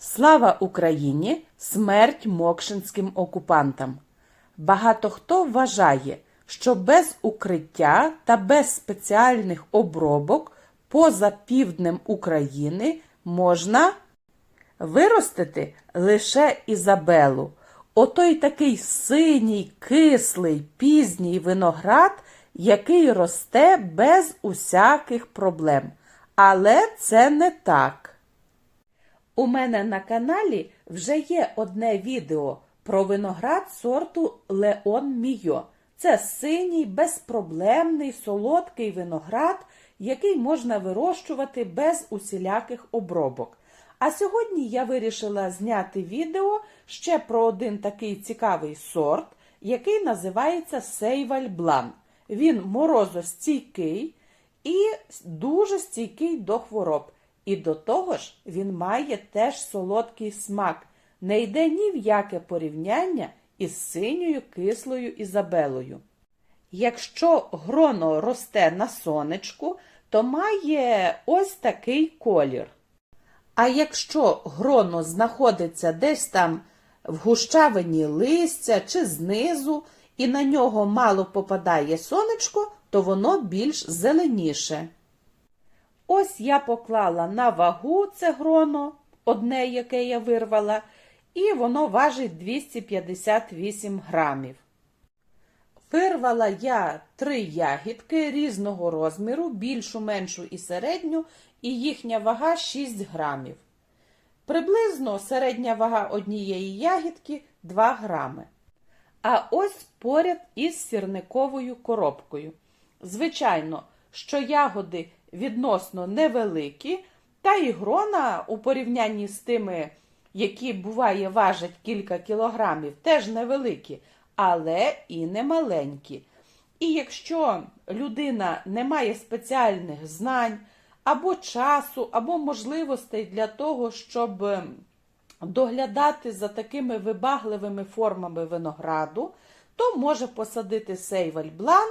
Слава Україні! Смерть мокшинським окупантам! Багато хто вважає, що без укриття та без спеціальних обробок поза півднем України можна виростити лише Ізабелу. Отой такий синій, кислий, пізній виноград, який росте без усяких проблем. Але це не так. У мене на каналі вже є одне відео про виноград сорту Леон Мійо. Це синій, безпроблемний, солодкий виноград, який можна вирощувати без усіляких обробок. А сьогодні я вирішила зняти відео ще про один такий цікавий сорт, який називається Сейваль Блан. Він морозостійкий і дуже стійкий до хвороб. І до того ж, він має теж солодкий смак. Не йде ні в яке порівняння із синьою кислою Ізабелою. Якщо гроно росте на сонечку, то має ось такий колір. А якщо гроно знаходиться десь там в гущавині листя чи знизу, і на нього мало попадає сонечко, то воно більш зеленіше. Ось я поклала на вагу це гроно, одне, яке я вирвала, і воно важить 258 грамів. Вирвала я три ягідки різного розміру, більшу, меншу і середню, і їхня вага 6 грамів. Приблизно середня вага однієї ягідки 2 грами. А ось поряд із сірниковою коробкою. Звичайно, що ягоди відносно невеликі, та і грона у порівнянні з тими, які буває важать кілька кілограмів, теж невеликі, але і не маленькі. І якщо людина не має спеціальних знань, або часу, або можливостей для того, щоб ем, доглядати за такими вибагливими формами винограду, то може посадити сейваль блан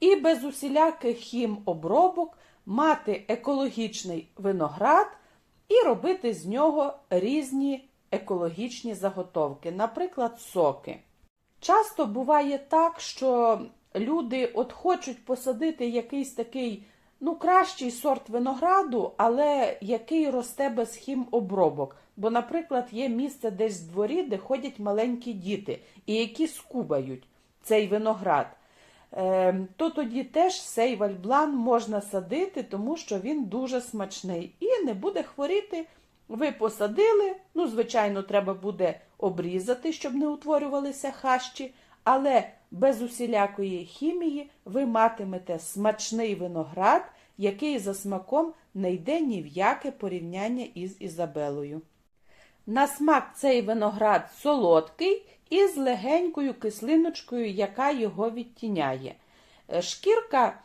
і без усіляких хімобробок мати екологічний виноград і робити з нього різні екологічні заготовки, наприклад, соки. Часто буває так, що люди от хочуть посадити якийсь такий ну, кращий сорт винограду, але який росте без хімобробок. Бо, наприклад, є місце десь в дворі, де ходять маленькі діти, і які скубають цей виноград. Е, то тоді теж сейваль блан можна садити, тому що він дуже смачний і не буде хворіти. Ви посадили, ну, звичайно, треба буде обрізати, щоб не утворювалися хащі, але без усілякої хімії ви матимете смачний виноград, який за смаком не йде ні в яке порівняння із Ізабелою. На смак цей виноград солодкий і з легенькою кислиночкою, яка його відтіняє. Е, Шкірка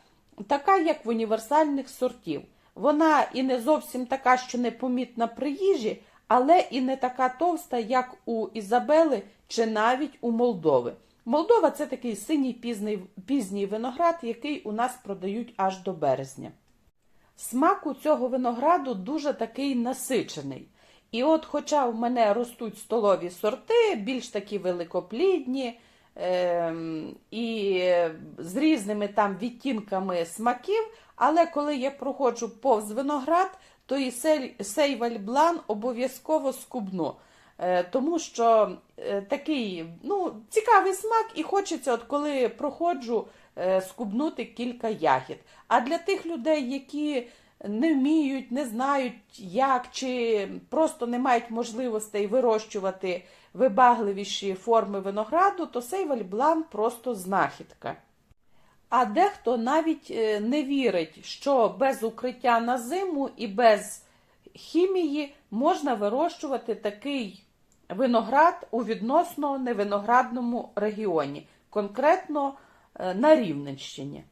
така, як в універсальних сортів. Вона і не зовсім така, що непомітна при їжі, але і не така товста, як у Ізабели чи навіть у Молдови. Молдова це такий синій пізній, пізній виноград, який у нас продають аж до березня. Смак у цього винограду дуже такий насичений. І от, хоча в мене ростуть столові сорти, більш такі великоплідні е і з різними там відтінками смаків, але коли я проходжу повз виноград, то і сейваль блан обов'язково скубну. Е тому що е такий ну, цікавий смак, і хочеться, от коли проходжу, е скубнути кілька ягід. А для тих людей, які не вміють, не знають, як, чи просто не мають можливостей вирощувати вибагливіші форми винограду, то сейваль блан просто знахідка. А дехто навіть е, не вірить, що без укриття на зиму і без хімії можна вирощувати такий виноград у відносно невиноградному регіоні, конкретно е, на Рівненщині.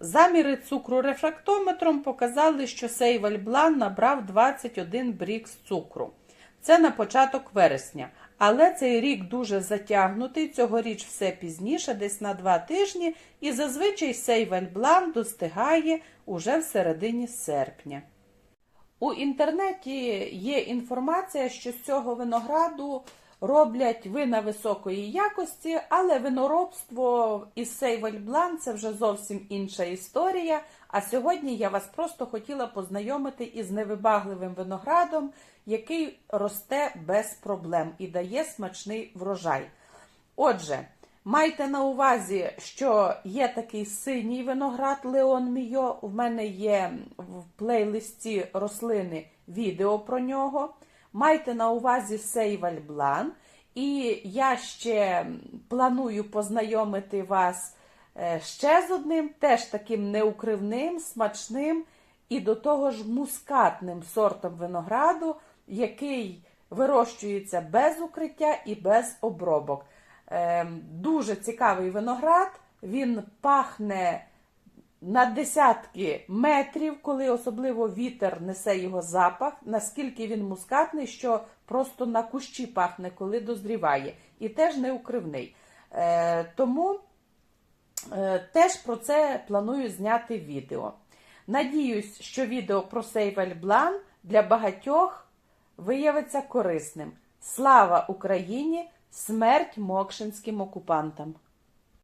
Заміри цукру рефрактометром показали, що сейваль блан набрав 21 брікс цукру. Це на початок вересня. Але цей рік дуже затягнутий, цьогоріч все пізніше, десь на два тижні, і зазвичай сейваль блан достигає уже в середині серпня. У інтернеті є інформація, що з цього винограду роблять вина високої якості, але виноробство із Сейвальблан це вже зовсім інша історія. А сьогодні я вас просто хотіла познайомити із невибагливим виноградом, який росте без проблем і дає смачний врожай. Отже, майте на увазі, що є такий синій виноград Леон Мійо. В мене є в плейлисті рослини відео про нього. Майте на увазі Сейваль Блан. І я ще планую познайомити вас е, ще з одним, теж таким неукривним, смачним і до того ж мускатним сортом винограду, який вирощується без укриття і без обробок. Ем, Дуже цікавий виноград, він пахне на десятки метрів, коли особливо вітер несе його запах, наскільки він мускатний, що просто на кущі пахне, коли дозріває, і теж не укривний. Е, тому е, теж про це планую зняти відео. Надіюсь, що відео про Сейвель Блан для багатьох виявиться корисним. Слава Україні! Смерть мокшинським окупантам!